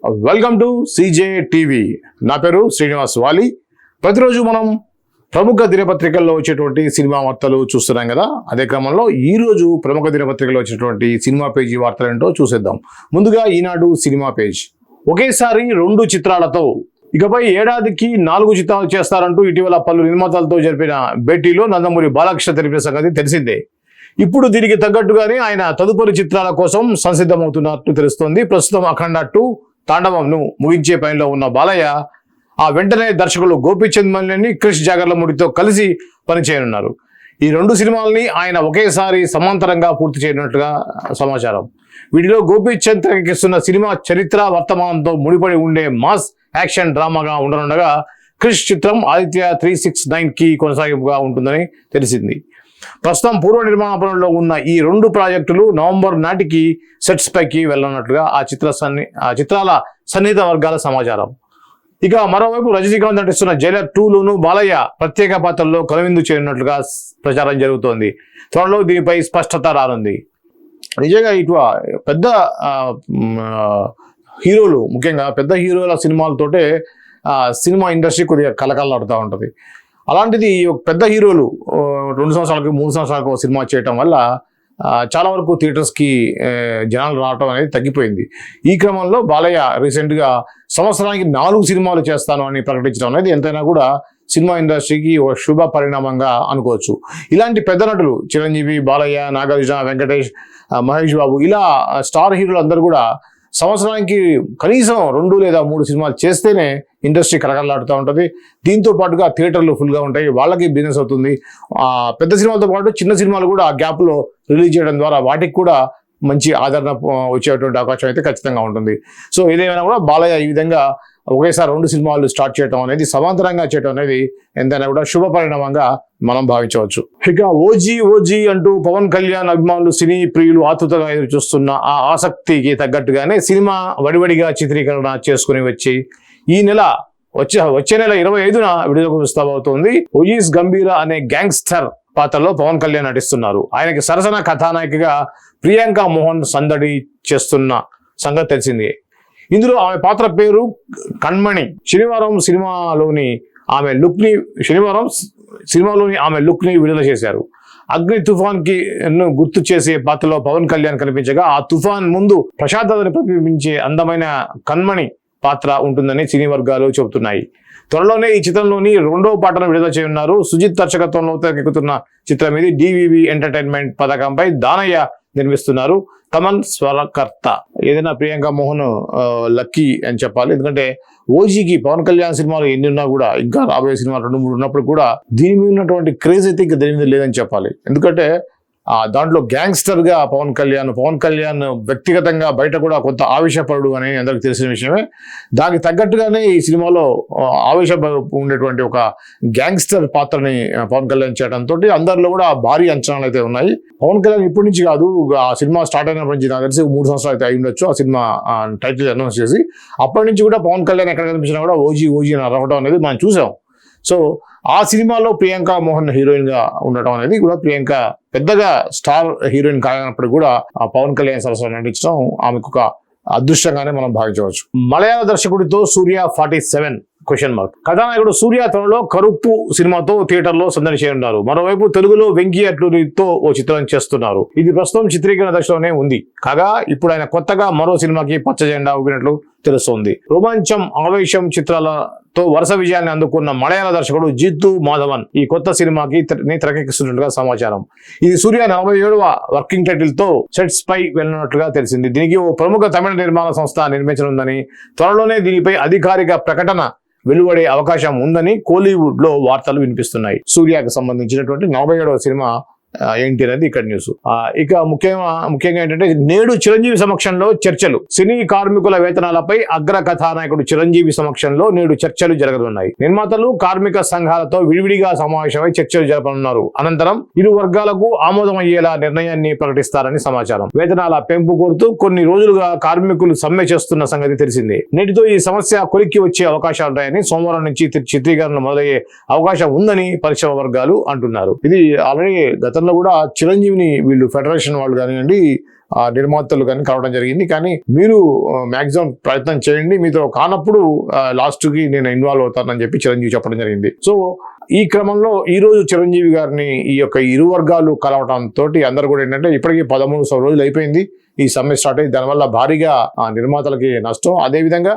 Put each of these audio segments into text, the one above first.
Welcome to CJ TV నా పేరు శ్రీనివాస్ వాలి. ప్రతిరోజు మనం ప్రముఖ దినపత్రికల్లో వచ్చేటువంటి సినిమా వార్తలు చూస్తున్నాం కదా? అదే క్రమంలో ఈ రోజు ప్రముఖ దినపత్రికలో వచ్చేటువంటి సినిమా పేజీ వార్తలు ఏంటో చూసేద్దాం. ముందుగా ఈనాడు సినిమా పేజ్. ఒకేసారి రెండు చిత్రాలతో ఇకపై ఏడాదికి నాలుగు చిత్రాలు చేస్తారంటూ ఇటీవల పలు నిర్మాతలతో జరిపిన భేటీలో నందమూరి బాలకృష్ణ తెలిపిన సంగతి తెలిసిందే. ఇప్పుడు దీనికి తగ్గట్టుగానే ఆయన తదుపరి చిత్రాల కోసం సంసిద్ధమవుతున్నట్టు తెలుస్తోంది. ప్రస్తుతం అఖండ టూ తాండవంను ముగించే పనిలో ఉన్న బాలయ్య ఆ వెంటనే దర్శకులు గోపీచంద్ మల్లిని క్రిష్ జాగర్లమూడితో కలిసి పనిచేయనున్నారు. ఈ రెండు సినిమాల్ని ఆయన ఒకేసారి సమాంతరంగా పూర్తి చేయనున్నట్టుగా సమాచారం. వీటిలో గోపీచంద్ తెరకెక్కిస్తున్న సినిమా చరిత్ర వర్తమానంతో ముడిపడి ఉండే మాస్ యాక్షన్ డ్రామాగా ఉండనుండగా క్రిష్ చిత్రం ఆదిత్య త్రీ సిక్స్ నైన్కి కొనసాగింపుగా ఉంటుందని తెలిసింది. ప్రస్తుతం పూర్వ నిర్మాణ పనుల్లో ఉన్న ఈ రెండు ప్రాజెక్టులు నవంబర్ నాటికి సెట్స్ పైకి వెళ్ళనున్నట్లుగా ఆ చిత్ర సన్ని ఆ చిత్రాల సన్నిహిత వర్గాల సమాచారం. ఇక మరోవైపు రజనీకాంత్ నటిస్తున్న జైలర్ టూలోను బాలయ్య ప్రత్యేక పాత్రల్లో కనువిందు చేయనున్నట్లుగా ప్రచారం జరుగుతోంది. త్వరలో దీనిపై స్పష్టత రానుంది. నిజంగా ఇటు పెద్ద హీరోలు ముఖ్యంగా పెద్ద హీరోల సినిమాలతోటే సినిమా ఇండస్ట్రీ కొద్దిగా కలకలాడుతూ ఉంటుంది. అలాంటిది ఒక పెద్ద హీరోలు రెండు సంవత్సరాలకు మూడు సంవత్సరాలకు సినిమా చేయటం వల్ల చాలా వరకు థియేటర్స్కి జనాలు రావటం అనేది తగ్గిపోయింది. ఈ క్రమంలో బాలయ్య రీసెంట్గా సంవత్సరానికి నాలుగు సినిమాలు చేస్తాను అని ప్రకటించడం అనేది ఎంతైనా కూడా సినిమా ఇండస్ట్రీకి ఒక శుభ పరిణామంగా అనుకోవచ్చు. ఇలాంటి పెద్ద నటులు చిరంజీవి బాలయ్య నాగార్జున వెంకటేష్ మహేష్ బాబు ఇలా స్టార్ హీరోలు అందరూ కూడా సంవత్సరానికి కనీసం రెండు లేదా మూడు సినిమాలు చేస్తేనే ఇండస్ట్రీ కలకలాడుతూ ఉంటుంది. దీంతో పాటుగా థియేటర్లు ఫుల్గా ఉంటాయి. వాళ్ళకి బిజినెస్ అవుతుంది. ఆ, పెద్ద సినిమాలతో పాటు చిన్న సినిమాలు కూడా ఆ గ్యాప్లో రిలీజ్ చేయడం ద్వారా వాటికి కూడా మంచి ఆదరణ వచ్చేటువంటి అవకాశం అయితే ఖచ్చితంగా ఉంటుంది. సో ఏదేమైనా కూడా బాలయ్య ఈ విధంగా ఒకేసారి రెండు సినిమాలు స్టార్ట్ చేయడం అనేది సమాంతరంగా చేయడం అనేది ఎంతైనా కూడా శుభ పరిణామంగా మనం భావించవచ్చు. ఇక ఓజీ ఓజీ అంటూ పవన్ కళ్యాణ్ అభిమానులు సినీ ప్రియులు ఆతృతగా ఎదురు చూస్తున్న ఆ ఆసక్తికి తగ్గట్టుగానే సినిమా వడివడిగా చిత్రీకరణ చేసుకుని వచ్చి ఈ నెల వచ్చే వచ్చే నెల ఇరవై ఐదున విడుదలకు ప్రస్తావవుతోంది ఒయీస్ గంభీర అనే గ్యాంగ్స్టర్ పాత్రలో పవన్ కళ్యాణ్ నటిస్తున్నారు. ఆయనకి సరసన కథానాయికగా ప్రియాంక మోహన్ సందడి చేస్తున్న సంగతి తెలిసింది. ఇందులో ఆమె పాత్ర పేరు కణ్మణి. శనివారం సినిమాలోని ఆమె లుక్ని శనివారం సినిమాలోని ఆమె లుక్ని విడుదల చేశారు. అగ్ని తుఫాన్కి గుర్తు చేసే పాత్రలో పవన్ కళ్యాణ్ కనిపించగా ఆ తుఫాన్ ముందు ప్రశాంతతను ప్రతిబింబించే అందమైన కణ్మణి పాత్ర ఉంటుందని సినీ వర్గాలు చెబుతున్నాయి. త్వరలోనే ఈ చిత్రంలోని రెండో పాటను విడుదల చేయనున్నారు. సుజిత్ దర్శకత్వంలో తెరకెక్కుతున్న చిత్రం ఇది. డివివి ఎంటర్టైన్మెంట్ పథకంపై దానయ్య నిర్మిస్తున్నారు. తమన్ స్వరకర్త. ఏదైనా ప్రియాంక మోహన్ లక్కీ అని చెప్పాలి. ఎందుకంటే ఓజీకి పవన్ కళ్యాణ్ సినిమాలు ఎన్ని ఉన్నా కూడా ఇంకా రాబోయే సినిమాలు రెండు మూడు ఉన్నప్పుడు కూడా దీని మీద ఉన్నటువంటి క్రేజ్ అయితే ఇంకా దీని మీద లేదని చెప్పాలి. ఎందుకంటే దాంట్లో గ్యాంగ్స్టర్గా పవన్ కళ్యాణ్ పవన్ కళ్యాణ్ వ్యక్తిగతంగా బయట కూడా కొంత ఆవేశపరుడు అని అందరికి తెలిసిన విషయమే. దానికి తగ్గట్టుగానే ఈ సినిమాలో ఆవేశ ఉండేటువంటి ఒక గ్యాంగ్స్టర్ పాత్రని పవన్ కళ్యాణ్ చేయడంతో అందరిలో కూడా భారీ అంచనాలు అయితే ఉన్నాయి. పవన్ కళ్యాణ్ ఇప్పటి నుంచి కాదు ఆ సినిమా స్టార్ట్ అయినప్పటి నుంచి నాకు తెలిసి మూడు సంవత్సరాలు అయితే అయి ఉండొచ్చు ఆ సినిమా టైటిల్ అనౌన్స్ చేసి. అప్పటి నుంచి కూడా పవన్ కళ్యాణ్ ఎక్కడ కనిపించినా కూడా ఓజీ ఓజీ అని అరవడం అనేది మనం చూసాం. సో ఆ సినిమాలో ప్రియాంక మోహన్ హీరోయిన్గా ఉండటం అనేది కూడా ప్రియాంక పెద్దగా స్టార్ హీరోయిన్ కాగినప్పుడు కూడా ఆ పవన్ కళ్యాణ్ సరస్వతి నటించడం ఆమెకు ఒక అదృష్టంగానే మనం భావించవచ్చు. Malayala దర్శకుడితో Surya forty seven question mark. కథానాయకుడు సూర్య తనలో కరుప్పు సినిమాతో థియేటర్లో సందడి చేయనున్నారు. మరోవైపు తెలుగులో వెంకీ అట్లూరితో ఓ చిత్రం చేస్తున్నారు. ఇది ప్రస్తుతం చిత్రీకరణ దశలోనే ఉంది. కాగా ఇప్పుడు ఆయన కొత్తగా మరో సినిమాకి పచ్చ జెండా ఊపినట్లు తెలుస్తోంది. రోమాంచం ఆవేశం చిత్రాలతో వరుస విజయాన్ని అందుకున్న మలయాళ దర్శకుడు జిత్తు మాధవన్ ఈ కొత్త సినిమాకి తెరకెక్కిస్తున్నట్టుగా సమాచారం. ఇది సూర్య నలభై ఏడవ వర్కింగ్ టైటిల్తో సెట్స్ పై వెళ్ళినట్లుగా తెలిసింది. దీనికి ఓ ప్రముఖ తమిళ నిర్మాణ సంస్థ నిర్మించనుందని త్వరలోనే దీనిపై అధికారిక ప్రకటన వెలువడే అవకాశం ఉందని కోలీవుడ్లో వార్తలు వినిపిస్తున్నాయి. సూర్యకు సంబంధించినటువంటి నలభై ఏడవ సినిమా ఏంటి అనేది ఇక్కడ న్యూస్ ఇక ముఖ్యంగా ముఖ్యంగా ఏంటంటే నేడు చిరంజీవి సమక్షంలో చర్చలు. సినీ కార్మికుల వేతనాలపై అగ్ర కథానాయకుడు చిరంజీవి సమక్షంలో నేడు చర్చలు జరగనున్నాయి. నిర్మాతలు కార్మిక సంఘాలతో విడివిడిగా సమావేశమై చర్చలు జరపనున్నారు. అనంతరం ఇరు వర్గాలకు ఆమోదం అయ్యేలా నిర్ణయాన్ని ప్రకటిస్తారని సమాచారం. వేతనాల పెంపు కోరుతూ కొన్ని రోజులుగా కార్మికులు సమ్మె చేస్తున్న సంగతి తెలిసిందే. నేటితో ఈ సమస్య కొలిక్కి వచ్చే అవకాశాలున్నాయని సోమవారం నుంచి చిత్రీకరణ మొదలయ్యే అవకాశం ఉందని పరిశ్రమ వర్గాలు అంటున్నారు. ఇది ఆల్రెడీ గతంలో కూడా చిరంజీవిని వీళ్ళు ఫెడరేషన్ వాళ్ళు కానివ్వండి ఆ, నిర్మాతలు కానీ కలవడం జరిగింది. కానీ మీరు మాక్సిమం ప్రయత్నం చేయండి. మీతో కానప్పుడు లాస్ట్కి నేను ఇన్వాల్వ్ అవుతానని చెప్పి చిరంజీవి చెప్పడం జరిగింది. సో ఈ క్రమంలో ఈ రోజు చిరంజీవి గారిని ఈ యొక్క ఇరు వర్గాలు కలవటం తోటి అందరు కూడా ఏంటంటే ఇప్పటికీ పదమూడు రోజులు అయిపోయింది. ఈ సమ్మె స్టార్ట్ అయ్యి దానివల్ల భారీగా నిర్మాతలకి నష్టం. అదేవిధంగా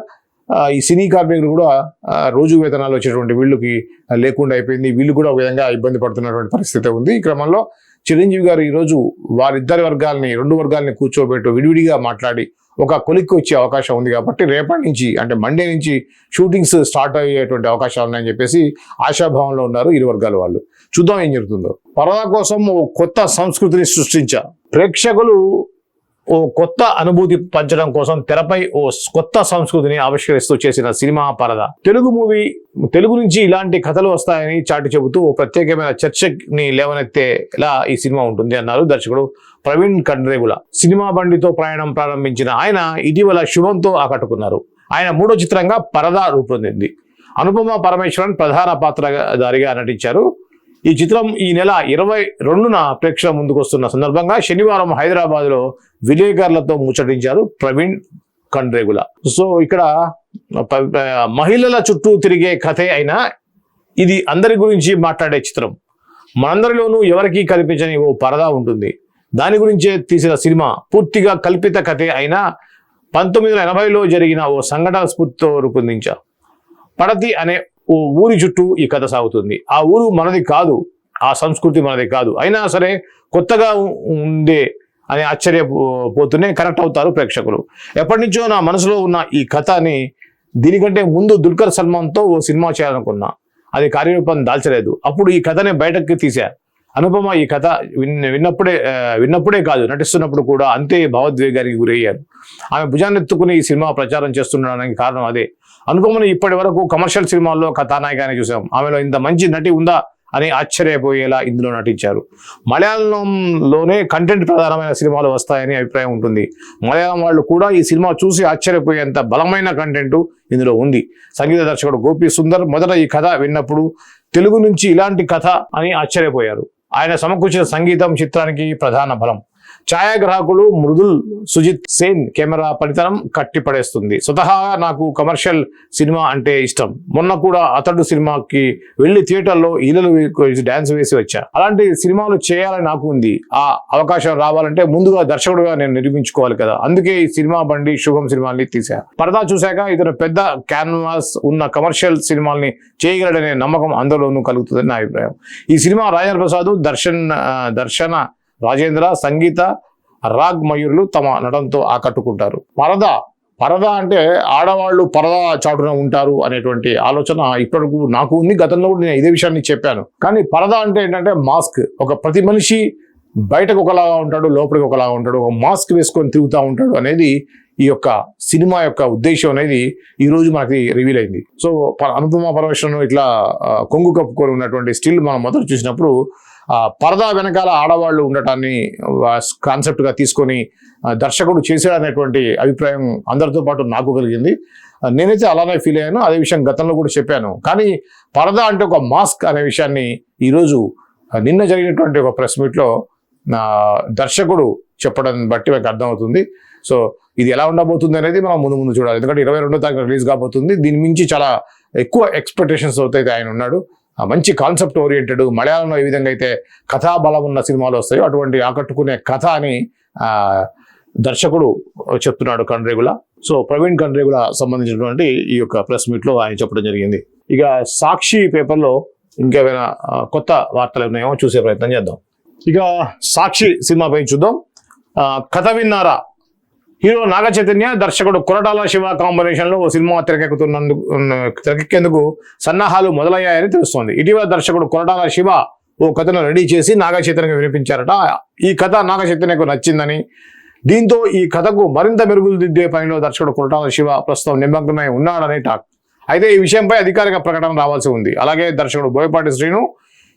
ఈ సినీ కార్మికులు కూడా రోజు వేతనాలు వచ్చేటువంటి వీళ్ళకి లేకుండా అయిపోయింది. వీళ్ళు కూడా ఒక విధంగా ఇబ్బంది పడుతున్నటువంటి పరిస్థితి ఉంది. ఈ క్రమంలో చిరంజీవి గారు ఈరోజు వారిద్దరి వర్గాల్ని రెండు వర్గాల్ని కూర్చోబెట్టు విడివిడిగా మాట్లాడి ఒక కొలిక్కి వచ్చే అవకాశం ఉంది కాబట్టి రేపటి నుంచి అంటే మండే నుంచి షూటింగ్స్ స్టార్ట్ అయ్యేటువంటి అవకాశాలు ఉన్నాయని చెప్పేసి ఆశాభావంలో ఉన్నారు ఇరు వర్గాల వాళ్ళు. చూద్దాం ఏం జరుగుతుందో. పరదా కోసం కొత్త సంస్కృతిని సృష్టించా ప్రేక్షకులు ఓ కొత్త అనుభూతి పంచడం కోసం తెరపై ఓ కొత్త సంస్కృతిని ఆవిష్కరిస్తూ చేసిన సినిమా పరద. తెలుగు మూవీ తెలుగు నుంచి ఇలాంటి కథలు వస్తాయని చాటి చెబుతూ ఓ ప్రత్యేకమైన చర్చని లేవనెత్తేలా ఈ సినిమా ఉంటుంది అన్నారు దర్శకుడు ప్రవీణ్ కండ్రేగుల సినిమా బండితో ప్రయాణం ప్రారంభించిన ఆయన ఇటీవల శుభంతో ఆకట్టుకున్నారు. ఆయన మూడో చిత్రంగా పరద రూపొందింది. అనుపమ పరమేశ్వరన్ ప్రధాన పాత్రధారిగా నటించారు. ఈ చిత్రం ఈ నెల ఇరవై రెండున ప్రేక్షకుల ముందుకు వస్తున్న సందర్భంగా శనివారం హైదరాబాద్లో విలేకరులతో ముచ్చటించారు ప్రవీణ్ కండ్రేగుల సో ఇక్కడ ప- మహిళల చుట్టూ తిరిగే కథే అయినా ఇది అందరి గురించి మాట్లాడే చిత్రం. మనందరిలోనూ ఎవరికీ కల్పించని ఓ పరదా ఉంటుంది. దాని గురించే తీసిన సినిమా పూర్తిగా కల్పిత కథే అయినా పంతొమ్మిది వందల ఎనభైలో జరిగిన ఓ సంఘటన స్ఫూర్తితో రూపొందించారు. పడతి అనే ఓ ఊరి చుట్టూ ఈ కథ సాగుతుంది. ఆ ఊరు మనది కాదు. ఆ సంస్కృతి మనది కాదు. అయినా సరే కొత్తగా ఉండే అని ఆశ్చర్యపోతూనే కనెక్ట్ అవుతారు ప్రేక్షకులు. ఎప్పటి నుంచో నా మనసులో ఉన్న ఈ కథని దీనికంటే ముందు దుల్కర్ సల్మాన్తో ఓ సినిమా చేయాలనుకున్నా. అది కార్యరూపం దాల్చలేదు. అప్పుడు ఈ కథని బయటకు తీశారు అనుపమ ఈ కథ విన్నప్పుడే విన్నప్పుడే కాదు నటిస్తున్నప్పుడు కూడా అంతే భావోద్వేగానికి గురయ్యారు. ఆమె భుజాన్నెత్తుకుని ఈ సినిమా ప్రచారం చేస్తుండడానికి కారణం అదే. అనుపమను ఇప్పటి వరకు కమర్షియల్ సినిమాల్లో కథానాయికని చూసాం. ఆమెలో ఇంత మంచి నటి ఉందా అని ఆశ్చర్యపోయేలా ఇందులో నటించారు. మలయాళంలోనే కంటెంట్ ప్రధానమైన సినిమాలు వస్తాయని అభిప్రాయం ఉంటుంది. మలయాళం వాళ్ళు కూడా ఈ సినిమా చూసి ఆశ్చర్యపోయేంత బలమైన కంటెంట్ ఇందులో ఉంది. సంగీత దర్శకుడు గోపి సుందర్ మొదట ఈ కథ విన్నప్పుడు తెలుగు నుంచి ఇలాంటి కథ అని ఆశ్చర్యపోయారు. ఆయన సమకూర్చిన సంగీతం చిత్రానికి ప్రధాన బలం. ఛాయాగ్రాహకులు మృదుల్ సుజిత్ సేన్ కెమెరా పనితనం కట్టిపడేస్తుంది. స్వతహాగా నాకు కమర్షియల్ సినిమా అంటే ఇష్టం. మొన్న కూడా అతడు సినిమాకి వెళ్ళి థియేటర్లో ఈలలు డాన్స్ వేసి వచ్చా. అలాంటి సినిమాలు చేయాలని నాకు ఉంది. ఆ అవకాశం రావాలంటే ముందుగా దర్శకుడుగా నేను నిర్మించుకోవాలి కదా. అందుకే ఈ సినిమా బండి శుభం సినిమాల్ని తీసా పరదా చూశాక ఇతను పెద్ద క్యాన్వాస్ ఉన్న కమర్షియల్ సినిమాల్ని చేయగలడనే నమ్మకం అందరిలోనూ కలుగుతుందని నా అభిప్రాయం. ఈ సినిమా రాజేంద్ర ప్రసాద్ దర్శన్ దర్శన రాజేంద్ర సంగీత రాగ్ మయూర్లు తమ నటనతో ఆకట్టుకుంటారు. పరద పరద అంటే ఆడవాళ్ళు పరద చాటున ఉంటారు అనేటువంటి ఆలోచన ఇప్పటికు నాకు ఉంది. గతంలో కూడా నేను ఇదే విషయాన్ని చెప్పాను. కానీ పరద అంటే ఏంటంటే మాస్క్. ఒక ప్రతి మనిషి బయటకు ఒకలాగా ఉంటాడు లోపలికి ఒకలాగా ఉంటాడు ఒక మాస్క్ వేసుకొని తిరుగుతూ ఉంటాడు అనేది ఈ యొక్క సినిమా యొక్క ఉద్దేశం అనేది ఈ రోజు మనకి రివీల్ అయింది. సో ప- అనుపమ పరమేశ్వరన్ ఇట్లా కొంగు కప్పుకొని ఉన్నటువంటి స్టిల్ మనం మొదలు చూసినప్పుడు పరదా వెనకాల ఆడవాళ్ళు ఉండటాన్ని కాన్సెప్ట్గా తీసుకొని దర్శకుడు చేశాడనేటువంటి అభిప్రాయం అందరితో పాటు నాకు కలిగింది. నేనైతే అలానే ఫీల్ అయ్యాను. అదే విషయం గతంలో కూడా చెప్పాను. కానీ పరదా అంటే ఒక మాస్క్ అనే విషయాన్ని ఈరోజు నిన్న జరిగినటువంటి ఒక ప్రెస్ మీట్లో దర్శకుడు చెప్పడం బట్టి మనకు అర్థమవుతుంది. సో ఇది ఎలా ఉండబోతుంది అనేది మనం ముందు ముందు చూడాలి. ఎందుకంటే ఇరవై రెండో తారీఖు రిలీజ్ కాబోతుంది. దీని మించి చాలా ఎక్కువ ఎక్స్పెక్టేషన్స్ అయితే ఆయన ఉన్నాడు. మంచి కాన్సెప్ట్ ఓరియంటెడ్ మలయాళంలో ఏ విధంగా అయితే కథా బలం ఉన్న సినిమాలు వస్తాయో అటువంటి ఆకట్టుకునే కథ అని దర్శకుడు చెప్తున్నాడు కండ్రేగుల సో ప్రవీణ్ కండ్రేగుల సంబంధించినటువంటి ఈ యొక్క ప్రెస్ మీట్లో ఆయన చెప్పడం జరిగింది. ఇక సాక్షి పేపర్లో ఇంకేమైనా కొత్త వార్తలు ఉన్నాయేమో చూసే ప్రయత్నం చేద్దాం. ఇక సాక్షి సినిమాపై చూద్దాం. కథ విన్నారా? హీరో నాగ చైతన్య దర్శకుడు కొరటాల శివ కాంబినేషన్లో ఓ సినిమా తెరకెక్కుతున్నందుకు తెరకెక్కేందుకు సన్నాహాలు మొదలయ్యాయని తెలుస్తోంది. ఇటీవల దర్శకుడు కొరటాల శివ ఓ కథను రెడీ చేసి నాగ చైతన్యకు వినిపించారట. ఈ కథ నాగ చైతన్యకు నచ్చిందని దీంతో ఈ కథకు మరింత మెరుగులు దిద్దే పనిలో దర్శకుడు కొరటాల శివ ప్రస్తుతం నిమగ్నమై ఉన్నాడని టాక్. అయితే ఈ విషయంపై అధికారిక ప్రకటన రావాల్సి ఉంది. అలాగే దర్శకుడు బోయపాటి శ్రీను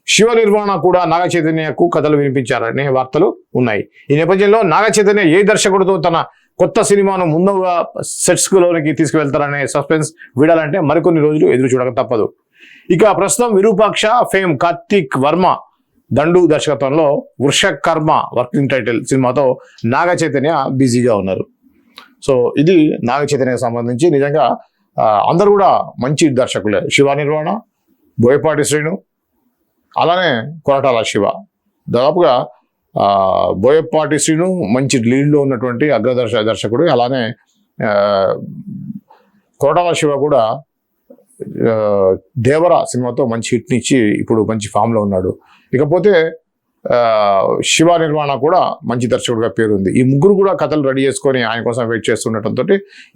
శివ నిర్మాణ కూడా నాగ చైతన్యకు కథలు వినిపించారనే వార్తలు ఉన్నాయి. ఈ నేపథ్యంలో నాగ చైతన్య ఏ దర్శకుడితో తన కొత్త సినిమాను ముందుగా సెట్స్లోనికి తీసుకువెళ్తారనే సస్పెన్స్ వీడాలంటే మరికొన్ని రోజులు ఎదురు చూడక తప్పదు. ఇక ప్రస్తుతం విరూపాక్ష ఫేమ్ కార్తీక్ వర్మ దండు దర్శకత్వంలో వృషకర్మ వర్కింగ్ టైటిల్ సినిమాతో నాగ చైతన్య బిజీగా ఉన్నారు. సో ఇది నాగ చైతన్యకు సంబంధించి నిజంగా అందరూ కూడా మంచి దర్శకులే. శివ నిర్వాణ బోయపాటి శ్రీను అలానే కొరటాల శివ. దాదాపుగా బోయపాటి శ్రీను మంచి లీడ్లో ఉన్నటువంటి అగ్రదర్శ దర్శకుడు. అలానే కోటాల శివ కూడా దేవరా దేవర సినిమాతో మంచి హిట్ని ఇచ్చి ఇప్పుడు మంచి ఫామ్లో ఉన్నాడు. ఇకపోతే శివ నిర్మాణ కూడా మంచి దర్శకుడిగా పేరుంది. ఈ ముగ్గురు కూడా కథలు రెడీ చేసుకొని ఆయన కోసం వెయిట్ చేస్తుండటంతో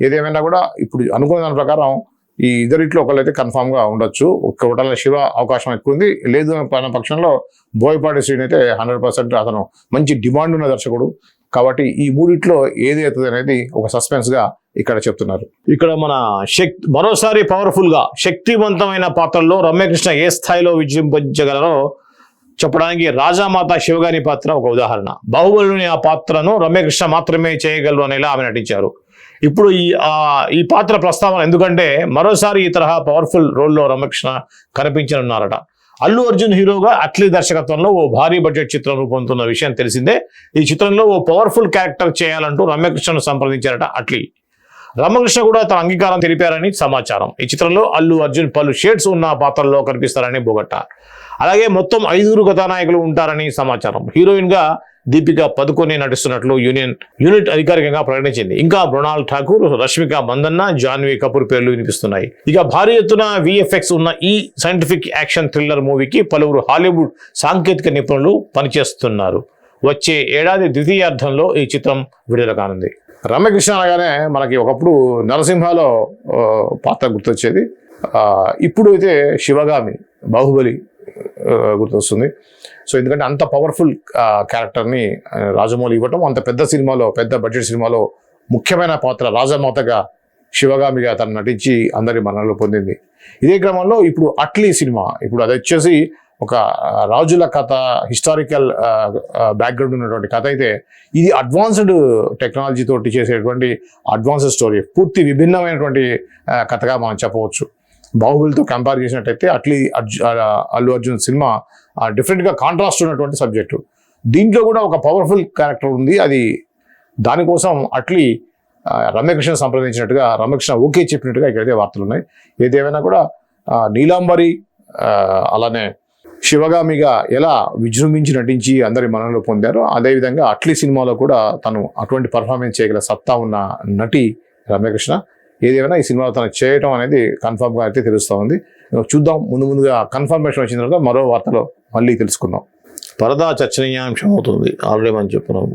ఏదేమైనా కూడా ఇప్పుడు అనుకున్న దాని ప్రకారం ఈ ఇద్దరిట్లో ఒకళ్ళైతే కన్ఫామ్గా ఉండొచ్చు. ఒక్క ఒకటాల శివ అవకాశం ఎక్కువ ఉంది లేదు అన్న పక్షంలో బోయపాటి శ్రీని అయితే హండ్రెడ్ పర్సెంట్ అతను మంచి డిమాండ్ ఉన్న దర్శకుడు. కాబట్టి ఈ మూడిట్లో ఏది అవుతుంది అనేది ఒక సస్పెన్స్గా ఇక్కడ చెప్తున్నారు. ఇక్కడ మన శక్తి మరోసారి పవర్ఫుల్గా శక్తివంతమైన పాత్రల్లో రమ్యకృష్ణ ఏ స్థాయిలో విజృంభించగలరో చెప్పడానికి రాజామాత శివగారి పాత్ర ఒక ఉదాహరణ. బాహుబలిని ఆ పాత్రను రమ్యకృష్ణ మాత్రమే చేయగలరు అనేలా ఆమె నటించారు. ఇప్పుడు ఈ ఈ పాత్ర ప్రస్తావన ఎందుకంటే మరోసారి ఈ తరహా పవర్ఫుల్ రోల్లో రమ్యకృష్ణ కనిపించనున్నారట. అల్లు అర్జున్ హీరోగా అట్లీ దర్శకత్వంలో ఓ భారీ బడ్జెట్ చిత్రం రూపొందుతున్న విషయం తెలిసిందే. ఈ చిత్రంలో ఓ పవర్ఫుల్ క్యారెక్టర్ చేయాలంటూ రమ్యకృష్ణను సంప్రదించారట అట్లీ. రమకృష్ణ కూడా తన అంగీకారం తెలిపారని సమాచారం. ఈ చిత్రంలో అల్లు అర్జున్ పలు షేడ్స్ ఉన్న పాత్రల్లో కనిపిస్తారని బోగట్ట. అలాగే మొత్తం ఐదుగురు కథానాయకులు ఉంటారని సమాచారం. హీరోయిన్గా దీపిక పదుకొని నటిస్తున్నట్లు యూనియన్ యూనిట్ అధికారికంగా ప్రకటించింది. ఇంకా మృణాల్ ఠాకూర్ రష్మిక మందన్న జాన్వీ కపూర్ పేర్లు వినిపిస్తున్నాయి. ఇక భారీ ఎత్తున విఎఫ్ఎక్స్ ఉన్న ఈ సైంటిఫిక్ యాక్షన్ థ్రిల్లర్ మూవీకి పలువురు హాలీవుడ్ సాంకేతిక నిపుణులు పనిచేస్తున్నారు. వచ్చే ఏడాది ద్వితీయార్థంలో ఈ చిత్రం విడుదల కానుంది. రమ్యకృష్ణ అనగానే మనకి ఒకప్పుడు నరసింహలో పాత్ర గుర్తొచ్చేది. ఇప్పుడు అయితే శివగామి బాహుబలి గుర్తొస్తుంది. సో ఎందుకంటే అంత పవర్ఫుల్ క్యారెక్టర్ని రాజమౌళి ఇవ్వటం అంత పెద్ద సినిమాలో పెద్ద బడ్జెట్ సినిమాలో ముఖ్యమైన పాత్ర రాజమాతగా శివగామిగా తను నటించి అందరి మన్ననలు పొందింది. ఇదే క్రమంలో ఇప్పుడు అట్లీ సినిమా ఇప్పుడు అది వచ్చేసి ఒక రాజుల కథ హిస్టారికల్ బ్యాక్గ్రౌండ్ ఉన్నటువంటి కథ అయితే ఇది అడ్వాన్స్డ్ టెక్నాలజీ తోటి చేసేటువంటి అడ్వాన్స్డ్ స్టోరీ పూర్తి విభిన్నమైనటువంటి కథగా మనం చెప్పవచ్చు. బాహుబలితో కంపేర్ చేసినట్టయితే అట్లీ అర్జు అల్లు అర్జున్ సినిమా డిఫరెంట్గా కాంట్రాస్ట్ ఉన్నటువంటి సబ్జెక్టు దీంట్లో కూడా ఒక పవర్ఫుల్ క్యారెక్టర్ ఉంది. అది దానికోసం అట్లీ రమ్యకృష్ణ సంప్రదించినట్టుగా రమ్యకృష్ణ ఓకే చెప్పినట్టుగా ఇక్కడైతే వార్తలు ఉన్నాయి. ఏదేమైనా కూడా నీలాంబరి అలానే శివగామిగా ఎలా విజృంభించి నటించి అందరి మనలో పొందారో అదేవిధంగా అట్లీ సినిమాలో కూడా తను అటువంటి పర్ఫార్మెన్స్ చేయగల సత్తా ఉన్న నటి రమ్యకృష్ణ. ఏదేమైనా ఈ సినిమాలో తను చేయటం అనేది కన్ఫర్మ్గా అయితే తెలుస్తూ ఉంది. చూద్దాం ముందు ముందుగా కన్ఫర్మేషన్ వచ్చిన తర్వాత మరో వార్తలో మళ్ళీ తెలుసుకుందాం. పరదా చర్చనీయాంశం అవుతుంది ఆల్రెడీ మనం చెప్పున్నాం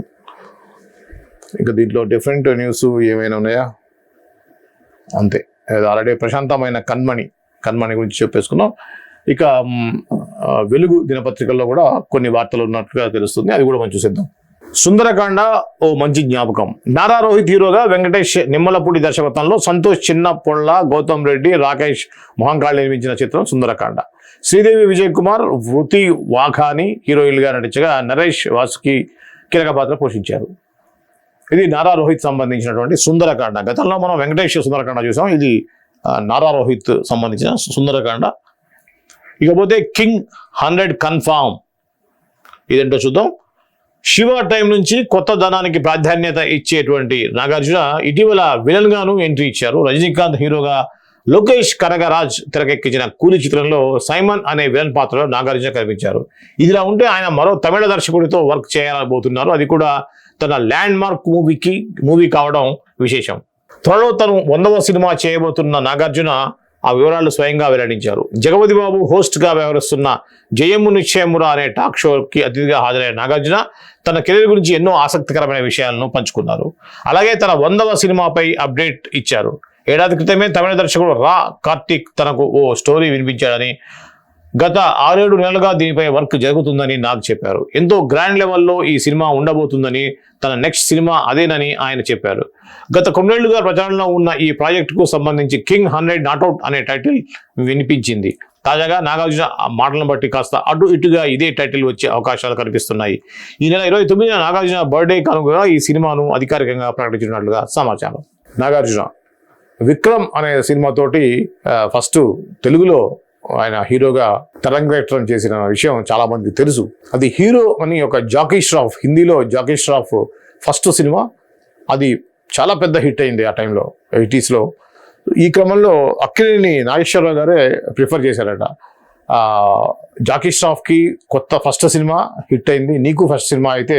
ఇంకా దీంట్లో డిఫరెంట్ న్యూస్ ఏమైనా ఉన్నాయా? అంతే. ఆల్రెడీ ప్రశాంతమైన కన్మణి కన్మణి గురించి చెప్పేసుకున్నాం ఇక వెలుగు దినపత్రికల్లో కూడా కొన్ని వార్తలు ఉన్నట్టుగా తెలుస్తుంది. అది కూడా మనం చూసేద్దాం. సుందరకాండ ఓ మంచి జ్ఞాపకం. నారా రోహిత్ హీరోగా వెంకటేష్ నిమ్మలపూడి దర్శకత్వంలో సంతోష్ చిన్న పొళ్ళ గౌతమ్ రెడ్డి రాకేష్ మోహన్కాళ్ నిర్మించిన చిత్రం సుందరకాండ. శ్రీదేవి విజయ్ కుమార్ వృతి వాఘాని హీరోయిన్గా నటించగా నరేష్ వాసుకి కీలక పాత్ర పోషించారు. ఇది నారా రోహిత్ సంబంధించినటువంటి సుందరకాండ. గతంలో మనం వెంకటేష్ సుందరకాండ చూసాం. ఇది నారా రోహిత్ సంబంధించిన సుందరకాండ. ఇకపోతే కింగ్ హండ్రెడ్ కన్ఫామ్. ఇదేంటో చూద్దాం. శివ టైం నుంచి కొత్త ధనానికి ప్రాధాన్యత ఇచ్చేటువంటి నాగార్జున ఇటీవల విలన్ గాను ఎంట్రీ ఇచ్చారు. రజనీకాంత్ హీరోగా లోకేష్ కనగరాజ్ తెరకెక్కించిన కూలి చిత్రంలో సైమన్ అనే విలన్ పాత్రలో నాగార్జున కనిపించారు. ఇదిలా ఉంటే ఆయన మరో తమిళ దర్శకుడితో వర్క్ చేయాలబోతున్నారు. అది కూడా తన ల్యాండ్ మార్క్ మూవీకి మూవీ కావడం విశేషం. త్వరలో తను వందవ సినిమా చేయబోతున్న నాగార్జున ఆ వివరాలు స్వయంగా వెల్లడించారు. జగపతి బాబు హోస్ట్గా వ్యవహరిస్తున్న జయము నిశ్చయమురా అనే టాక్ షోకి అతిథిగా హాజరైన నాగార్జున. తన కెరీర్ గురించి ఎన్నో ఆసక్తికరమైన విషయాలను పంచుకున్నారు. అలాగే తన వందవ సినిమాపై అప్డేట్ ఇచ్చారు. ఏడాది క్రితమే తమిళ దర్శకుడు రా కార్తిక్ తనకు ఓ స్టోరీ వినిపించాడని గత ఆరేడు నెలలుగా దీనిపై వర్క్ జరుగుతుందని నాకు చెప్పారు. ఎంతో గ్రాండ్ లెవెల్లో ఈ సినిమా ఉండబోతుందని తన నెక్స్ట్ సినిమా అదేనని ఆయన చెప్పారు. గత కొన్నేళ్ళుగా ప్రచారంలో ఉన్న ఈ ప్రాజెక్టుకు సంబంధించి కింగ్ హండ్రెడ్ నాట్అవుట్ అనే టైటిల్ వినిపించింది. తాజాగా నాగార్జున ఆ మాటలను బట్టి కాస్త అటు ఇటుగా ఇదే టైటిల్ వచ్చే అవకాశాలు కనిపిస్తున్నాయి. ఈ నెల ఇరవై తొమ్మిదిన నాగార్జున బర్త్డే కనుక ఈ సినిమాను అధికారికంగా ప్రకటించినట్లుగా సమాచారం. నాగార్జున విక్రమ్ అనే సినిమాతోటి ఫస్ట్ తెలుగులో ఆయన హీరోగా తరంగేట్రం చేసిన విషయం చాలా మందికి తెలుసు. అది హీరో అని ఒక జాకీ ష్రాఫ్ హిందీలో జాకీ ష్రాఫ్ ఫస్ట్ సినిమా. అది చాలా పెద్ద హిట్ అయింది ఆ టైంలో ఎయిటీస్లో. ఈ క్రమంలో అక్కినేని నాగేశ్వరరావు గారే ప్రిఫర్ చేశారట. జాకీ ష్రాఫ్కి కొత్త ఫస్ట్ సినిమా హిట్ అయింది. నీకు ఫస్ట్ సినిమా అయితే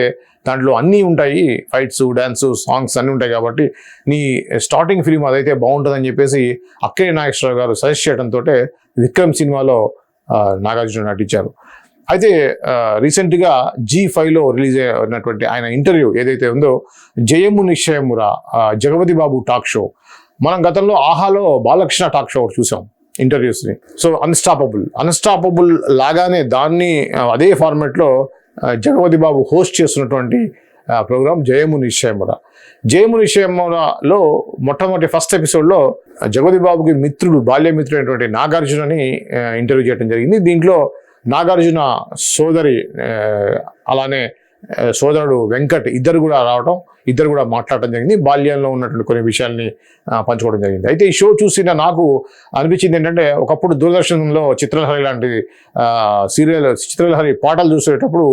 దాంట్లో అన్నీ ఉంటాయి. ఫైట్స్ డ్యాన్స్ సాంగ్స్ అన్నీ ఉంటాయి కాబట్టి నీ స్టార్టింగ్ ఫిలిం అదైతే బాగుంటుందని చెప్పేసి అక్కడే నాగేశ్వరరావు గారు సజెస్ట్ చేయడంతో విక్రమ్ సినిమాలో నాగార్జున నటించారు. అయితే రీసెంట్గా జీ ఫైవ్లో రిలీజ్ అయినటువంటి ఆయన ఇంటర్వ్యూ ఏదైతే ఉందో జయము నిశ్చయమురా జగపతి బాబు టాక్ షో. మనం గతంలో ఆహాలో బాలకృష్ణ టాక్ షో ఒకటి చూసాం. ఇంటర్వ్యూస్ని సో అన్స్టాపబుల్ అన్స్టాపబుల్ లాగానే దాన్ని అదే ఫార్మాట్లో జగపతి బాబు హోస్ట్ చేస్తున్నటువంటి ప్రోగ్రామ్ జయము నిశ్చయముర జయము నిశ్చయమురలో మొట్టమొదటి ఫస్ట్ ఎపిసోడ్లో జగపతి బాబుకి మిత్రుడు బాల్యమిత్రుడైనటువంటి నాగార్జునని ఇంటర్వ్యూ చేయడం జరిగింది. దీంట్లో నాగార్జున సోదరి అలానే సోదరుడు వెంకట్ ఇద్దరు కూడా రావడం ఇద్దరు కూడా మాట్లాడటం జరిగింది. బాల్యంలో ఉన్నటువంటి కొన్ని విషయాల్ని పంచుకోవడం జరిగింది. అయితే ఈ షో చూసిన నాకు అనిపించింది ఏంటంటే ఒకప్పుడు దూరదర్శన్లో చిత్రలహరి లాంటి సీరియల్ చిత్రలహరి పాటలు చూసేటప్పుడు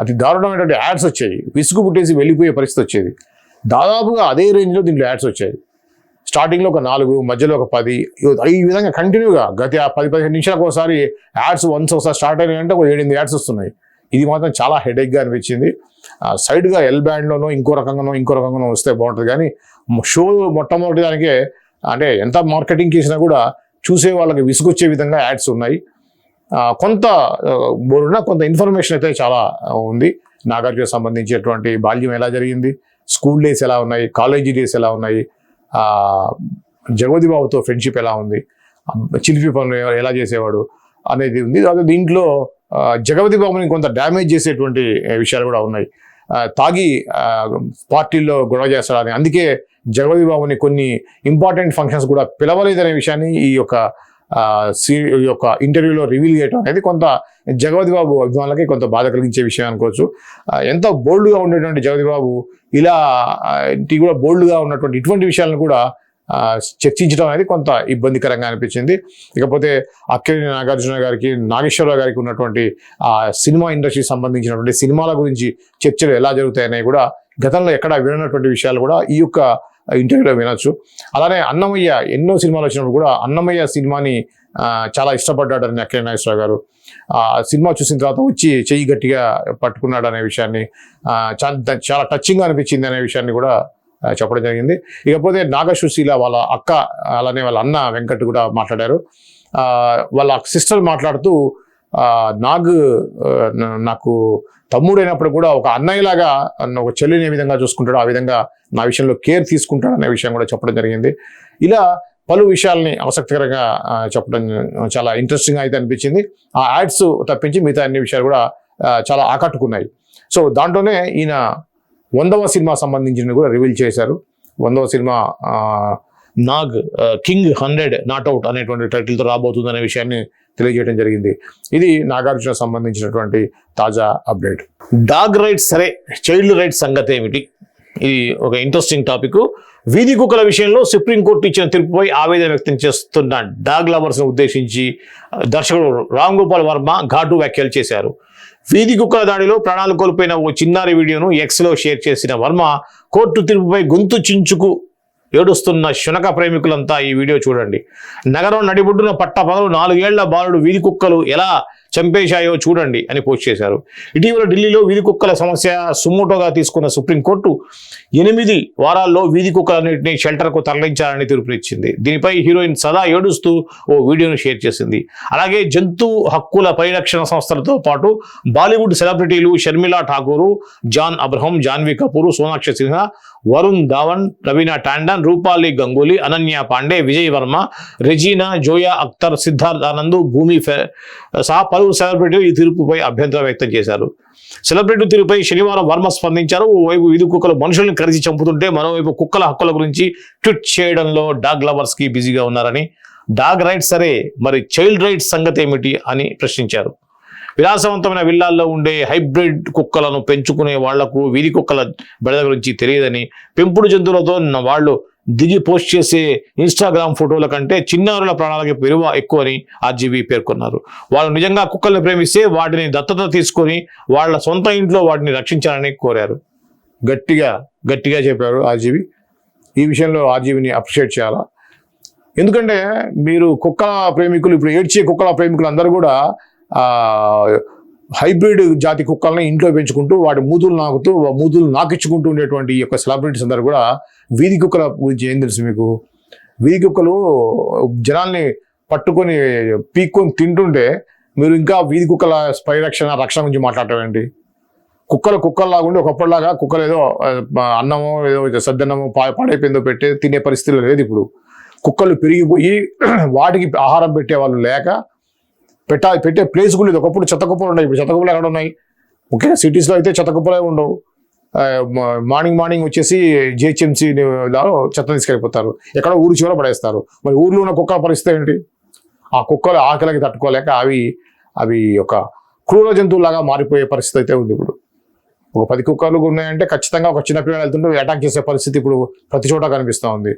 అతి దారుణమైనటువంటి యాడ్స్ వచ్చాయి. విసుగు పుట్టేసి వెళ్ళిపోయే పరిస్థితి వచ్చేది. దాదాపుగా అదే రేంజ్లో దీంట్లో యాడ్స్ వచ్చాయి. స్టార్టింగ్లో ఒక నాలుగు మధ్యలో ఒక పది ఈ విధంగా కంటిన్యూగా గత పది పదిహేను నిమిషాలకు ఒకసారి యాడ్స్ వన్స్ ఒకసారి స్టార్ట్ అయినాయంటే ఒక ఏడెనిమిది యాడ్స్ వస్తున్నాయి. ఇది మాత్రం చాలా హెడేక్గా అనిపించింది. ఆ, సైడ్గా ఎల్ బ్యాండ్లోనో ఇంకో రకంగానో ఇంకో రకంగానో వస్తే బాగుంటుంది. కానీ షో మొట్టమొదటి దానికే అంటే ఎంత మార్కెటింగ్ చేసినా కూడా చూసే వాళ్ళకి విసుగొచ్చే విధంగా యాడ్స్ ఉన్నాయి. కొంత బోరున కొంత ఇన్ఫర్మేషన్ అయితే చాలా ఉంది. నాగార్జున సంబంధించినటువంటి బాల్యం ఎలా జరిగింది? స్కూల్ డేస్ ఎలా ఉన్నాయి? కాలేజీ డేస్ ఎలా ఉన్నాయి? ఆ, జగవతి బాబుతో ఫ్రెండ్షిప్ ఎలా ఉంది? ఆ, చిలిపి పనులు ఎలా చేసేవాడు? అనేది ఉంది. అదే దీంట్లో జగపతి జగవతి బాబుని కొంత డ్యామేజ్ చేసేటువంటి విషయాలు కూడా ఉన్నాయి. తాగి పార్టీల్లో గొడవ చేస్తాడని అందుకే జగవతి బాబుని కొన్ని ఇంపార్టెంట్ ఫంక్షన్స్ కూడా పిలవలేదనే విషయాన్ని ఈ యొక్క సీ ఈ యొక్క ఇంటర్వ్యూలో రివీల్ చేయడం అనేది కొంత జగవతి బాబు అభిమానులకి కొంత బాధ కలిగించే విషయం అనుకోవచ్చు. ఎంతో ఎంత బోల్డ్గా ఉండేటువంటి జగవతి బాబు ఇలా ఇంటి కూడా బోల్డ్గా ఉన్నటువంటి ఇటువంటి విషయాలను కూడా చర్చించడం అనేది కొంత ఇబ్బందికరంగా అనిపించింది. ఇకపోతే అక్కినేని నాగార్జున గారికి నాగేశ్వరరావు గారికి ఉన్నటువంటి ఆ సినిమా ఇండస్ట్రీకి సంబంధించినటువంటి సినిమాల గురించి చర్చలు ఎలా జరుగుతాయనేవి కూడా గతంలో ఎక్కడ వినటువంటి విషయాలు కూడా ఈ యొక్క ఇంటర్వ్యూలో వినొచ్చు. అలానే అన్నమయ్య ఎన్నో సినిమాలు వచ్చినప్పుడు కూడా అన్నమయ్య సినిమాని చాలా ఇష్టపడ్డాడని అక్కినేని నాగేశ్వరరావు గారు. ఆ సినిమా చూసిన తర్వాత వచ్చి చెయ్యి గట్టిగా పట్టుకున్నాడు అనే విషయాన్ని చాలా చాలా అనిపించింది అనే విషయాన్ని కూడా చెప్పడం జరిగింది. ఇకపోతే నాగసుశీల వాళ్ళ అక్క అలానే వాళ్ళ అన్న వెంకట్ కూడా మాట్లాడారు. వాళ్ళ సిస్టర్ మాట్లాడుతూ నాగ్ నాకు తమ్ముడైనప్పుడు కూడా ఒక అన్నయ్యలాగా ఒక చెల్లిని ఏ విధంగా చూసుకుంటాడో ఆ విధంగా నా విషయంలో కేర్ తీసుకుంటాడు అనే విషయం కూడా చెప్పడం జరిగింది. ఇలా పలు విషయాల్ని ఆసక్తికరంగా చెప్పడం చాలా ఇంట్రెస్టింగ్ అయితే అనిపించింది. ఆ యాడ్స్ తప్పించి మిగతా అన్ని విషయాలు కూడా చాలా ఆకట్టుకున్నాయి. సో దాంట్లోనే ఈయన వందవ సినిమా సంబంధించినవి కూడా రివీల్ చేశారు. వందవ cinema Nag king hundred not out అనేటువంటి టైటిల్తో రాబోతుంది అనే విషయాన్ని తెలియజేయడం జరిగింది. ఇది నాగార్జున సంబంధించినటువంటి తాజా అప్డేట్ డాగ్ రైట్స్ సరే చైల్డ్ రైట్స్ సంగతి ఏమిటి? ఇది ఒక ఇంట్రెస్టింగ్ టాపిక్ వీధి కుక్కల విషయంలో సుప్రీంకోర్టు ఇచ్చిన తీర్పుపై ఆవేదన వ్యక్తం చేస్తున్న డాగ్ లవర్స్ను ఉద్దేశించి దర్శకుడు రామ్ గోపాల్ వర్మ ఘాటు వ్యాఖ్యలు చేశారు. వీధి కుక్కల దాడిలో ప్రాణాలు కోల్పోయిన ఓ చిన్నారి వీడియోను ఎక్స్లో షేర్ చేసిన వర్మ కోర్టు తీర్పుపై గొంతు చించుకు ఏడుస్తున్న శునక ప్రేమికులంతా ఈ వీడియో చూడండి. నగరం నడిబొడ్డున పట్ట పగలు నాలుగేళ్ళ బాలుడు వీధి కుక్కలు ఎలా చంపేశాయో చూడండి అని పోస్ట్ చేశారు. ఇటీవల ఢిల్లీలో వీధి కుక్కల సమస్య సుమోటోగా తీసుకున్న సుప్రీంకోర్టు ఎనిమిది వారాల్లో వీధి కుక్కలన్నింటినీ షెల్టర్కు తరలించాలని తీర్పునిచ్చింది. దీనిపై హీరోయిన్ సదా ఏడుస్తూ ఓ వీడియోను షేర్ చేసింది. అలాగే జంతు హక్కుల పరిరక్షణ సంస్థలతో పాటు బాలీవుడ్ సెలబ్రిటీలు షర్మిలా ఠాకూరు జాన్ అబ్రహం జాన్వీ కపూర్ సోనాక్షి సిన్హా వరుణ్ ధావన్ రవీనా టాండన్ రూపాలి గంగూలీ అనన్య పాండే విజయ్ వర్మ రెజీనా జోయా అఖ్తర్ సిద్ధార్థ్ ఆనంద్ భూమి ఫె- సహా పలువురు సెలబ్రిటీలు ఈ తీర్పుపై అభ్యంతరం వ్యక్తం చేశారు. సెలబ్రిటీ తీరుపై శనివారం వర్మ స్పందించారు. ఓవైపు వీధి కుక్కలు మనుషుల్ని కలిసి చంపుతుంటే మరోవైపు కుక్కల హక్కుల గురించి ట్వీట్ చేయడంలో డాగ్ లవర్స్కి బిజీగా ఉన్నారని. డాగ్ రైట్స్ సరే మరి చైల్డ్ రైట్స్ సంగతి ఏమిటి అని ప్రశ్నించారు. విలాసవంతమైన విల్లాల్లో ఉండే హైబ్రిడ్ కుక్కలను పెంచుకునే వాళ్ళకు వీధి కుక్కల బెడద గురించి తెలియదని పెంపుడు జంతువులతో ఉన్న వాళ్ళు దిగి పోస్ట్ చేసే ఇన్స్టాగ్రామ్ ఫోటోల కంటే చిన్నారుల ప్రాణాలకి విలువ ఎక్కువ అని ఆర్జీవి పేర్కొన్నారు. వాళ్ళు నిజంగా కుక్కల్ని ప్రేమిస్తే వాటిని దత్తత తీసుకొని వాళ్ళ సొంత ఇంట్లో వాటిని రక్షించాలని కోరారు. గట్టిగా గట్టిగా చెప్పారు ఆర్జీవి. ఈ విషయంలో ఆర్జీవిని అప్రిషియేట్ చేయాలా? ఎందుకంటే మీరు కుక్కల ప్రేమికులు ఇప్పుడు ఏడ్చే కుక్కల ప్రేమికులు అందరూ కూడా హైబ్రిడ్ జాతి కుక్కల్ని ఇంట్లో పెంచుకుంటూ వాటి మూతులు నాకుతూ మూతులు నాకిచ్చుకుంటూ ఉండేటువంటి ఈ యొక్క సెలబ్రిటీస్ అందరూ కూడా వీధి కుక్కల గురించి ఏం తెలుసు మీకు? వీధి కుక్కలు జనాల్ని పట్టుకొని పీక్కొని తింటుంటే మీరు ఇంకా వీధి కుక్కల పరిరక్షణ రక్షణ గురించి మాట్లాడటం కుక్కలు కుక్కల్లాగా ఉండి ఒకప్పటిలాగా కుక్కలు ఏదో అన్నమో ఏదో సద్దన్నమో పా- పాడైపోయిందో పెట్టి తినే పరిస్థితులు లేదు ఇప్పుడు. కుక్కలు పెరిగిపోయి వాటికి ఆహారం పెట్టే వాళ్ళు లేక పెట్టా పెట్టే ప్లేస్ కూడా లేదు. ఒకప్పుడు చెత్త కుప్పలు ఉన్నాయి ఇప్పుడు చెత్త కుప్పలు ఎక్కడ ఉన్నాయి? ముఖ్యంగా సిటీస్లో అయితే చెత్త కుప్పలే ఉండవు మార్నింగ్ మార్నింగ్ వచ్చేసి జిహెచ్ఎంసీ చెత్త తీసుకెళ్ళిపోతారు. ఎక్కడ ఊరు చివర పడేస్తారు. మరి ఊర్లో ఉన్న కుక్కల పరిస్థితి ఏంటి? ఆ కుక్కలు ఆకలికి తట్టుకోలేక అవి అవి ఒక క్రూర జంతువులాగా మారిపోయే పరిస్థితి అయితే ఉంది ఇప్పుడు. ఒక పది కుక్కలు ఉన్నాయంటే ఖచ్చితంగా ఒక చిన్న పిల్లలు వెళ్తుంటే అటాక్ చేసే పరిస్థితి ఇప్పుడు ప్రతి చోట కనిపిస్తూ ఉంది.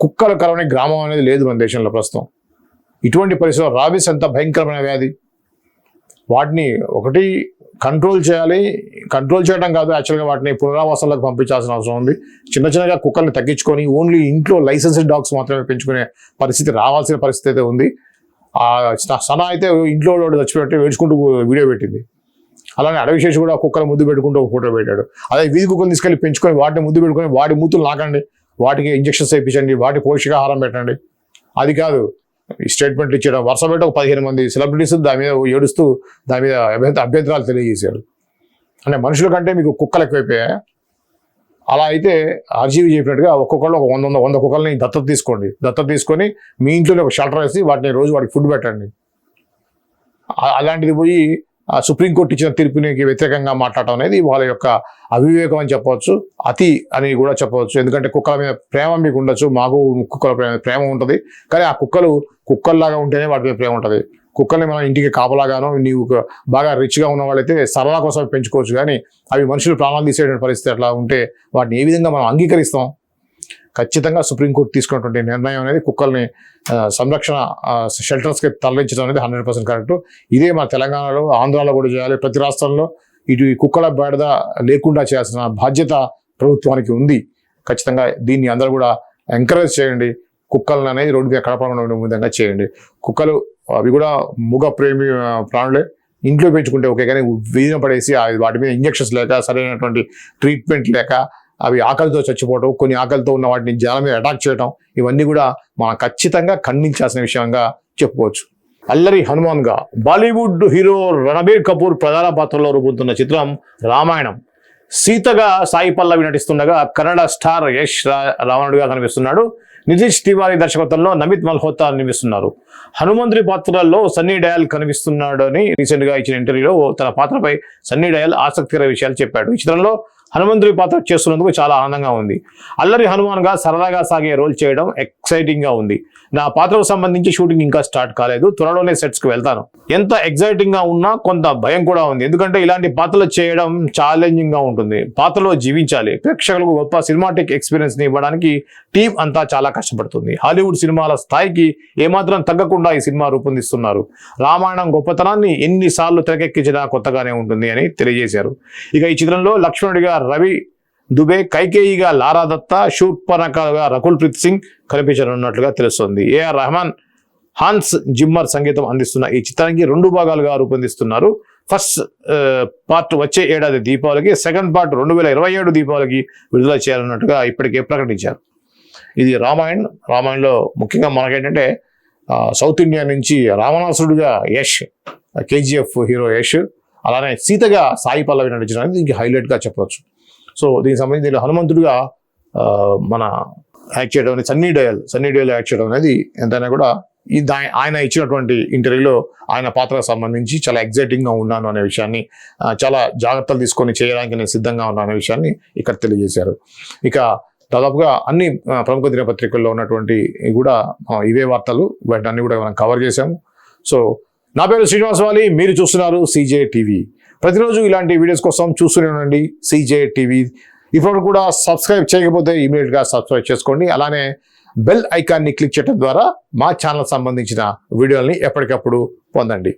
కుక్కల కలవని గ్రామం అనేది లేదు మన దేశంలో ప్రస్తుతం. ఇటువంటి పరిస్థితుల్లో రాబీస్ ఎంత భయంకరమైన వ్యాధి? వాటిని ఒకటి కంట్రోల్ చేయాలి. కంట్రోల్ చేయడం కాదు యాక్చువల్గా వాటిని పునరావాసాలకు పంపించాల్సిన అవసరం ఉంది. చిన్న చిన్నగా కుక్కల్ని తగ్గించుకొని ఓన్లీ ఇంట్లో లైసెన్స్డ్ డాగ్స్ మాత్రమే పెంచుకునే పరిస్థితి రావాల్సిన పరిస్థితి అయితే ఉంది. ఆ సనా అయితే ఇంట్లో చచ్చిపెట్టి వేడుచుకుంటూ వీడియో పెట్టింది. అలానే అడవి శేషి కూడా కుక్కల ముద్దు పెట్టుకుంటూ ఒక ఫోటో పెట్టాడు. అదే వీధి కుక్కలు తీసుకెళ్ళి పెంచుకొని వాటిని ముద్దు పెట్టుకొని వాటి మూతులు నాకండి. వాటికి ఇంజక్షన్స్ వేయించండి వాటి పోషకాహారం పెట్టండి. అది కాదు. ఈ స్టేట్మెంట్ ఇచ్చడం వరుస పెట్టి ఒక పదిహేను మంది సెలబ్రిటీస్ దాని మీద ఏడుస్తూ దాని మీద అభ్యంత అభ్యంతరాలు తెలియజేశారు. అంటే మనుషుల కంటే మీకు కుక్కలు ఎక్కువైపోయాయి? అలా అయితే ఆర్జీవి చెప్పినట్టుగా ఒక్కొక్కళ్ళు ఒక వంద వంద వంద కుక్కల్ని దత్తత తీసుకోండి. దత్తత తీసుకొని మీ ఇంట్లోనే ఒక షెల్టర్ వేసి వాటిని రోజు వాడికి ఫుడ్ పెట్టండి. అలాంటిది పోయి సుప్రీంకోర్టు ఇచ్చిన తీర్పునికి వ్యతిరేకంగా మాట్లాడటం అనేది వాళ్ళ యొక్క అవివేకం అని చెప్పవచ్చు అతి అని కూడా చెప్పవచ్చు. ఎందుకంటే కుక్కల మీద ప్రేమ మీకు ఉండొచ్చు మాకు కుక్కల ప్రేమ ప్రేమ ఉంటుంది. కానీ ఆ కుక్కలు కుక్కల్లాగా ఉంటేనే వాటి మీద ప్రేమ ఉంటుంది. కుక్కల్ని మనం ఇంటికి కాపలాగానో నీవు బాగా రిచ్గా ఉన్న వాళ్ళైతే సరళ కోసం పెంచుకోవచ్చు. కానీ అవి మనుషులు ప్రాణాలు తీసేటువంటి పరిస్థితి అట్లా ఉంటే వాటిని ఏ విధంగా మనం అంగీకరిస్తాం? ఖచ్చితంగా సుప్రీంకోర్టు తీసుకున్నటువంటి నిర్ణయం అనేది కుక్కల్ని సంరక్షణ షెల్టర్స్కి తరలించడం అనేది హండ్రెడ్ పర్సెంట్ కరెక్ట్. ఇదే మన తెలంగాణలో ఆంధ్రాలో కూడా చేయాలి. ప్రతి రాష్ట్రంలో ఇటు ఈ కుక్కల బేడద లేకుండా చేయాల్సిన బాధ్యత ప్రభుత్వానికి ఉంది. ఖచ్చితంగా దీన్ని అందరూ కూడా ఎంకరేజ్ చేయండి. కుక్కలను అనేది రోడ్డు మీద కడపడం విధంగా చేయండి. కుక్కలు అవి కూడా ముగ ప్రేమి ప్రాణులే. ఇంట్లో పెంచుకుంటే ఓకే కానీ వీధిన పడేసి వాటి మీద ఇంజక్షన్స్ లేక సరైనటువంటి ట్రీట్మెంట్ లేక అవి ఆకలితో చచ్చిపోవటం కొన్ని ఆకలితో ఉన్న వాటిని జనం మీద అటాక్ చేయడం ఇవన్నీ కూడా మనం ఖచ్చితంగా ఖండించాల్సిన విషయంగా చెప్పుకోవచ్చు. అల్లరి హనుమాన్గా బాలీవుడ్ హీరో రణబీర్ కపూర్ ప్రధాన పాత్రలో రూపొందుతున్న చిత్రం రామాయణం. సీతగా సాయి పల్లవి నటిస్తుండగా కన్నడ స్టార్ యష్ రా- రావణుడిగా కనిపిస్తున్నాడు. నితీష్ తివారీ దర్శకత్వంలో నమిత్ మల్హోత్రా నిర్మిస్తున్నారు. హనుమంతుడి పాత్రల్లో సన్నీ డయల్ కనిపిస్తున్నాడని రీసెంట్గా ఇచ్చిన ఇంటర్వ్యూలో తన పాత్రపై సన్నీ డయల్ ఆసక్తికర విషయాలు చెప్పాడు. ఈ చిత్రంలో హనుమంతుడి పాత్ర చేస్తున్నందుకు చాలా ఆనందంగా ఉంది. అల్లరి హనుమాన్గా సరదాగా సాగే రోల్ చేయడం ఎక్సైటింగ్గా ఉంది. నా పాత్రకు సంబంధించి షూటింగ్ ఇంకా స్టార్ట్ కాలేదు. త్వరలోనే సెట్స్కి వెళ్తాను. ఎంత ఎగ్జైటింగ్గా ఉన్నా కొంత భయం కూడా ఉంది. ఎందుకంటే ఇలాంటి పాత్రలు చేయడం ఛాలెంజింగ్గా ఉంటుంది. పాత్రలో జీవించాలి. ప్రేక్షకులకు గొప్ప సినిమాటిక్ ఎక్స్పీరియన్స్ని ఇవ్వడానికి టీం అంతా చాలా కష్టపడుతుంది. హాలీవుడ్ సినిమాల స్థాయికి ఏమాత్రం తగ్గకుండా ఈ సినిమా రూపొందిస్తున్నారు. రామాయణం గొప్పతనాన్ని ఎన్నిసార్లు తెరకెక్కించినా కొత్తగానే ఉంటుంది అని తెలియజేశారు. ఇక ఈ చిత్రంలో లక్ష్మణుడిగా రవి దుబే కైకేయిగా లారా దత్తా శూర్పనకగా రకుల్ ప్రీత్ సింగ్ కనిపించనున్నట్లుగా తెలుస్తోంది. ఏఆర్ రెహమాన్ హాన్స్ జిమ్మర్ సంగీతం అందిస్తున్న ఈ చిత్రానికి రెండు భాగాలుగా రూపొందిస్తున్నారు. ఫస్ట్ పార్ట్ వచ్చే ఏడాది దీపావళికి సెకండ్ పార్ట్ రెండు వేల ఇరవై ఏడు దీపావళికి విడుదల చేయాలన్నట్టుగా ఇప్పటికే ప్రకటించారు. ఇది రామాయణ్ రామాయణంలో ముఖ్యంగా మనకేంటంటే సౌత్ ఇండియా నుంచి రావణాసురుడుగా యష్ కేజీఎఫ్ హీరో యష్ అలానే సీతగా సాయి పల్లవి నటించడం దీనికి హైలైట్గా చెప్పవచ్చు. సో దీనికి సంబంధించి దీనిలో హనుమంతుడిగా మన యాక్ట్ చేయడం అనేది సన్నీ డయల్ సన్నీ డయల్ యాక్ట్ చేయడం అనేది ఎంతైనా కూడా ఈ ఆయన ఇచ్చినటువంటి ఇంటర్వ్యూలో ఆయన పాత్రకు సంబంధించి చాలా ఎగ్జైటింగ్గా ఉన్నాను అనే విషయాన్ని చాలా జాగ్రత్తలు తీసుకొని చేయడానికి నేను సిద్ధంగా ఉన్నాను అనే విషయాన్ని ఇక్కడ తెలియజేశారు. ఇక దాదాపుగా అన్ని ప్రముఖ దినపత్రికల్లో ఉన్నటువంటి కూడా ఇవే వార్తలు వాటిని అన్ని కూడా మనం కవర్ చేశాము. సో నా పేరు శ్రీనివాస వాలి మీరు చూస్తున్నారు సీజే టీవీ. ప్రతిరోజు ఇలాంటి వీడియోస్ కోసం చూస్తూనే ఉండండి. సీజే టీవీ ఇప్పుడు కూడా సబ్స్క్రైబ్ చేయకపోతే ఇమీడియట్గా సబ్స్క్రైబ్ చేసుకోండి. అలానే బెల్ ఐకాన్ని క్లిక్ చేయడం ద్వారా మా ఛానల్ సంబంధించిన వీడియోల్ని ఎప్పటికప్పుడు పొందండి.